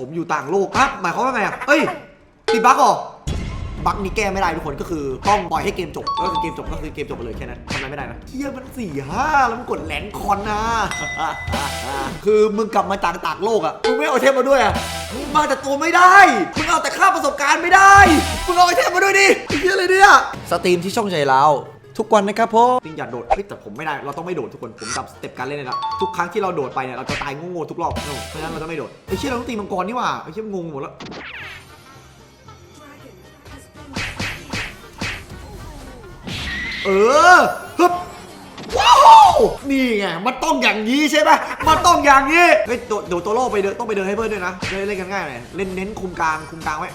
ผมอยู่ต่างโลกครับ หมายความว่าไงอะเอ้ยติดบั๊กเหรอ บั๊กนี้แก้ไม่ได้ทุกคนก็คือ ต้องปล่อยให้เกมจบ ก็คือเกมจบก็คือเกมจบไปเลยแค่นั้นทำอะไรไม่ได้นะเฮียมันสี่ห้าแล้วมันกดแหลนคอนนะ คือมึงกลับมาจากต่างโลกอะ มึงไม่เอาเทมมาด้วยอะ มึงมาแต่ตัวไม่ได้ มึงเอาแต่ค่าประสบการณ์ไม่ได้ มึงเอาไอเทมมาด้วยดิเฮียอะไรเนี่ย สตรีมที่ช่องใจเรา ทุกวันนะครับผมจริงอย่าโดดเฮ้ยแต่ผมไม่ได้ เราต้องไม่โดดทุกคน ผมจำสเต็ปการเล่นเลยนะทุกครั้งที่เราโดดไปเนี่ย เราจะตายโง่ๆทุกรอบเพราะฉะนั้นเราจะไม่โดดไอ้เชี่ยเราต้องตีมังกรนี่หว่าไอ้เชี่ยงงหมดแล้วเออฮึบว้าวนี่ไง มันต้องอย่างนี้ใช่ไหมมันต้องอย่างนี้ เฮ้ยโดดโดดตัวโลกไปเดินต้องไปเดินให้เพื่อนด้วยนะเล่นกันง่ายหน่อยเล่นเน้นคุมกลางคุมกลางไว้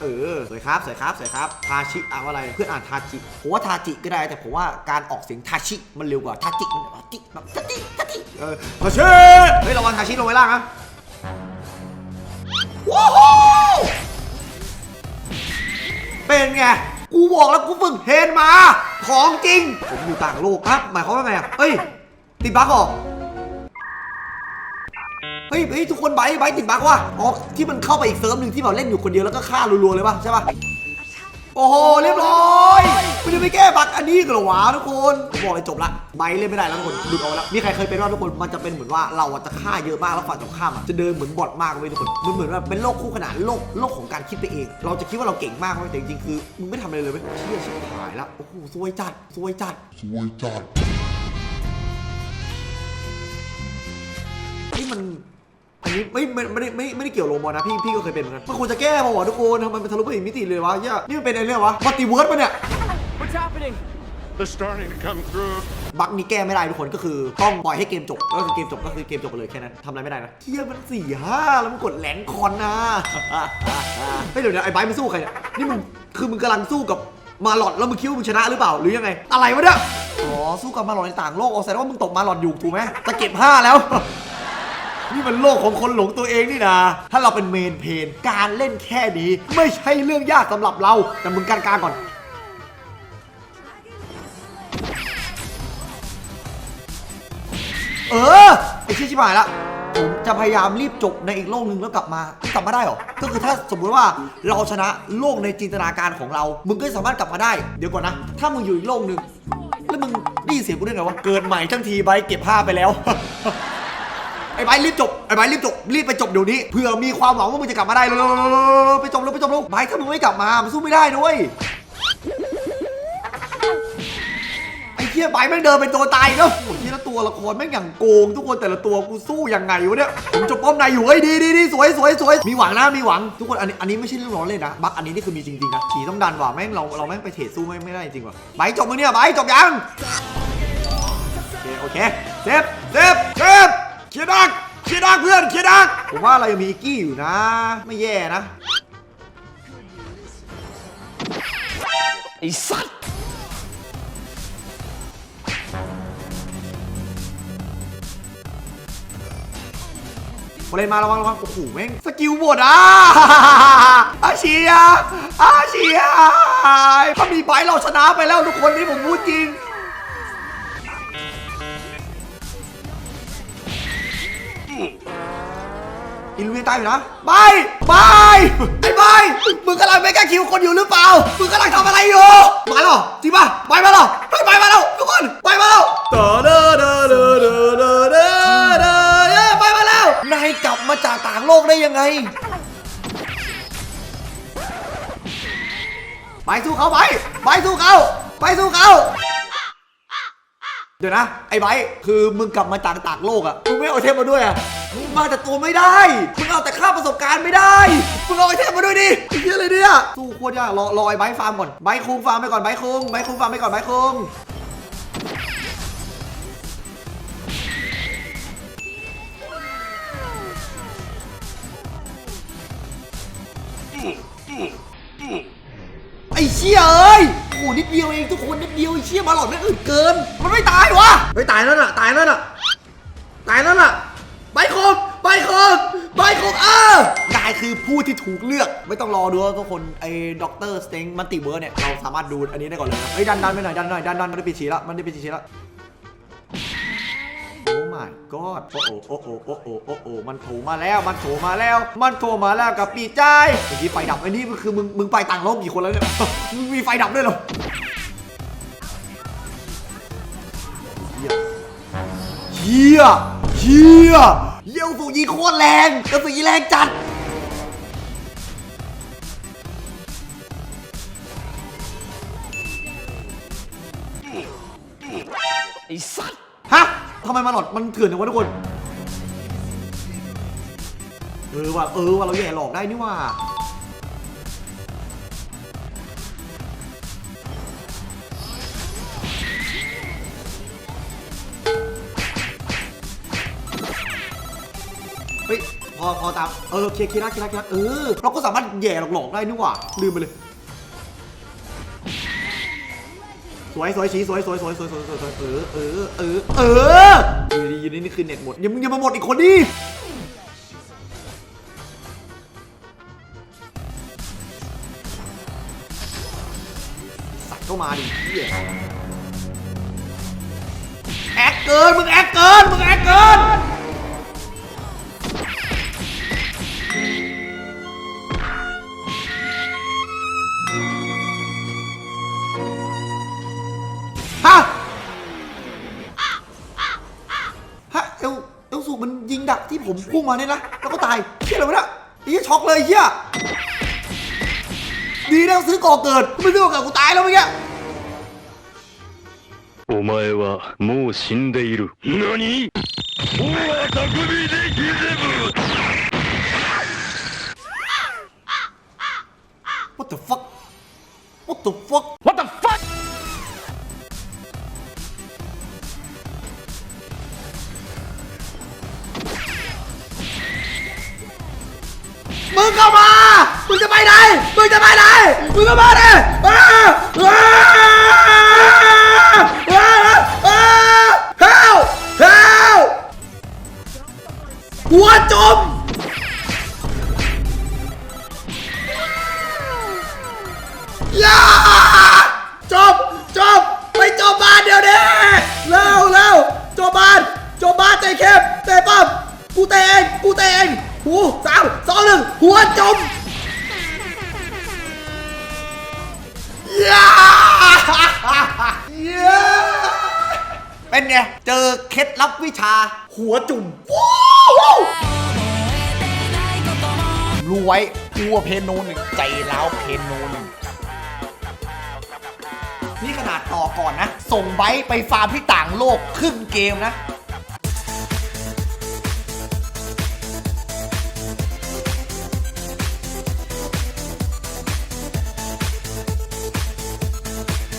เออสวยครับสวยครับสวยครับทาชิอ่านว่าอะไรเพื่อนอ่านทาจิผมว่าทาจิก็ได้แต่ผมว่าการออกเสียงทาชิมันเร็วกว่าทาจิมันแบบจิแบบทาจิทาจิเออทาชิเฮ้ยระวังทาชิลงไปล่างนะว้าวเป็นไงกูบอกแล้วกูฝึกเทนมา ของจริง ผมอยู่ต่างโลกครับหมายความว่าไงอะเอ้ยติดบั๊กเหรอ เฮ้ยเฮ้ยทุกคนไบร์ทไบร์ทติดบั๊กว่ะอ๋อที่มันเข้าไปอีกเซิร์ฟหนึ่งที่แบบเล่นอยู่คนเดียวแล้วก็ฆ่ารัวๆเลยป่ะใช่ป่ะโอ้โหเรียบร้อยไม่ได้ไปแก้บั๊กอันนี้กันเหรอวะทุกคนผมบอกเลยจบละไบร์ทเล่นไม่ได้แล้วทุกคนหลุดออกแล้วมีใครเคยเป็นว่าทุกคนมันจะเป็นเหมือนว่าเราอะจะฆ่าเยอะมากแล้วฝ่ายตรงข้ามอะจะเดินเหมือนบอทมากเว้ยทุกคนมันเหมือนว่าเป็นโลกคู่ขนานโลกโลกของการคิดไปเอง เราจะคิดว่าเราเก่งมากเว้ยแต่จริงๆคือมึงไม่ทำอะไรเลยเว้ยเชี่ยชิบหายละโอ้โหซวยจัดซวยจัดสวยจัดนี่มันอั นนี้ไม่ไม่ไม่ได้ไม่ไม่ได้เกี่ยวโลมอนะพี่พี่ก็เคยเป็นเหมือนกันมันควรจะแก้ป่าวะทุกคนทำไมมันทะลุไปอีกมิติเลยวะเหี้ยนี่มันเป็นอะไรเนี่ยวะมัลติเวิร์สปะเนี่ย What's happening? They're starting to come through บั๊กนี้แก้ไม่ได้ทุกคนก็คือต้องปล่อยให้เกมจบก็คือเกมจบก็คือเกมจบไปเลยแค่นั้นทำอะไรไม่ได้นะเฮียมันสี่ห้าแล้วมันกดแหลนคอนนะ เฮ้ยเดี๋ยวนะไอ้ไบร์ทมันสู้ใครเนี่ยนี่มึงคือมึงกำลังสู้กับมาหลอดแล้วมึงคิดว่ามึงชนะหรือเปล่าหรือยังไง อะไรวะเนี่ยอ๋อสู้กับมาหลอดในต่างโลกเอาแสดงว่ามึงตกมาหลอดอยู่ถูกไหมจะเก็บห้าแล้ว นี่มันโลกของคนหลงตัวเองนี่นะ ถ้าเราเป็นเมนเพนการเล่นแค่นี้ไม่ใช่เรื่องยากสำหรับเรา แต่มึงการกลางก่อน เออ ไอ้ชี้ชิบหายละผมจะพยายามรีบจบในอีกโลกหนึ่งแล้วกลับมากลับมาได้หรอ ก็คือถ้าสมมุติว่าเราชนะโลกในจินตนาการของเรา มึงก็สามารถกลับมาได้ เดี๋ยวก่อนนะ ถ้ามึงอยู่อีกโลกหนึ่งแล้วมึงได้ยินเสียงกูได้ไงวะ เกิดใหม่ทั้งทีใบเก็บผ้าไปแล้ว อ้ไบรีบจบไอ้ไบรีบจบรีบไปจบเดี๋ยวนี้เผื่อมีความหวังว่ามึงจะกลับมาได้เร็วๆไปจบเร็วไปจบเร็วไบถ้ามึงไม่กลับมามันสู้ไม่ได้ด้วยไอ้เหี้ยไบแม่งเดินเป็นตัวตายแล้วโอ้โหที่ละตัวละครแม่งอย่างโกง ทุกคนแต่ละตัวกูสู้ยังไงวะเนี่ยผมจบป้อมในอยู่เฮ้ยดีดีดีสวยสวยสวยมีหวังนะมีหวังทุกคนอันนี้อันนี้ไม่ใช่เรื่องร้อเลยนะบักอันนี้นี่คือมีจริงๆนะขี่ต้องดันว่ะแม่งเราเราแม่งไปเทรดสู้ไม่ไม่ได้จริงว่ะไบจบมึงเนี่ยไบจบยังโอเคโอเคเซฟเซฟเซฟ เคียดักเคียดักเพื่อนเคียดักผมว่าเรายังมีอีกกี้อยู่นะ ไม่แย่นะไอ้สัตว์บอลเลนมาระวังระวังโอ้โหแม่งสกิลหมดอะอาเชียอาเชียถ้ามีไบร์เราชนะไปแล้วทุกคนนี่ผมพูดจริง อิลูเมียนตายอยู่นะบายบายไอ้บายมึงกำลังไม่กล้าคิวคนอยู่หรือเปล่า มึงกำลังทำอะไรอยู่ มาแล้วเหรอจริงป่ะบายมาแล้วเฮ้ยบายมาแล้วทุกคนบายมาแล้วเด้อเด้อเด้อเด้อเด้อเด้อเด้อเด้อบายมาแล้ว นายกลับมาจากต่างโลกได้ยังไง ไปสู้เขาไป ไปสู้เขา ไปสู้เขา เดี๋ยวนะ ไอ้ไบร์ทคือมึงกลับมาจากต่างโลกอะมึงไม่เอาเทมมาด้วยอะมึงมาแต่ตัวไม่ได้ มึงเอาแต่ค่าประสบการณ์ไม่ได้ มึงเอาไอเทมมาด้วยดิไอ้เหี้ยอะไรเนี่ยสู้โคตรยากรอรอไอ้ไบร์ทฟาร์มก่อนไบร์ทคุงฟาร์มไปก่อนไบร์ทคุงไบร์ทคุงฟาร์มไปก่อนไบร์ทคุงไอ้เชี่ยเอ้ย หนิดเดียวเองทุกคนนิดเดียวไอ้เชี่ยมาหลอดไม่อื่นเกิน มันไม่ตายวะไม่ตายแล้วน่ะ ตายแล้วน่ะ ตายแล้วน่ะใบคมใบคมใบคมเออนายคือผู้ที่ถูกเลือก ไม่ต้องรอดูว่าทุกคนไอ้ด็อกเตอร์สเต็งมันติเวิร์เนี่ยเราสามารถดูอันนี้ได้ก่อนเลยนะเฮ้ยดันดันไปหน่อยดันหน่อยดันดันมันได้ปีชีละมันได้ปีชีละโอ้ my god โอ้โอโอ้โอโอ้โอโอ้โอมันโผล่มาแล้ว มันโผล่มาแล้ว มันโผล่มาแล้วกับปีใจายเมื่อกี้ไฟดับไอ้นี่มันคือมึงมึงไปต่างโลกกี่คนแล้วเนี่ย มึงมีไฟดับด้วยเหรอเฮียเฮียเยี่ยวสูยีโคตรแรงกระสีแรงจัดไอ้สัตว์ฮะ ทำไมมาหลอดมันเถื่อนจังวะทุกคน เออว่ะเออว่ะเราแย่หลอกได้นี่ว่าเฮ้ยพอพอตามเออเคลียร์เคลียร์ได้เคลียร์ได้เคลียร์ได้เออเราก็สามารถแย่หลอกๆได้นี่ว่าลืมไปเลย สวยสวยชี้สวยสวยสวยสวยสวยสวยสวยเออเออเออเอออยู่ดีอยู่นี่นี่คือเน็ตหมดยังมึงยังมาหมดอีกคนดิสัตว์ก็มาดิเหี้ยแอคเกินมึงแอคเกินมึงแอคเกิน ผมพุ่งมาเนี่ยนะแล้วก็ตายเฮียอะไรวะเนี่ยไอ้เฮียช็อกเลยเฮียดีนะซื้อก่อเกิดไม่ซื้อก่อเกิดกูตายแล้วเมื่อกี้ お前はもう死んでいる。何大は匠でギゼブ What the fuck What the fuck What the fuck มึงจะไปไหนมึงก็มาเลย ไง เจอเคล็ดลับวิชา หัวจุ่มรู้ไว้กลัวเพนูนหนึ่งใจร้าวเพนนูนนี่ขนาดต่อก่อนนะ ส่งไว้ไปฟาร์มที่ต่างโลกครึ่งเกมนะ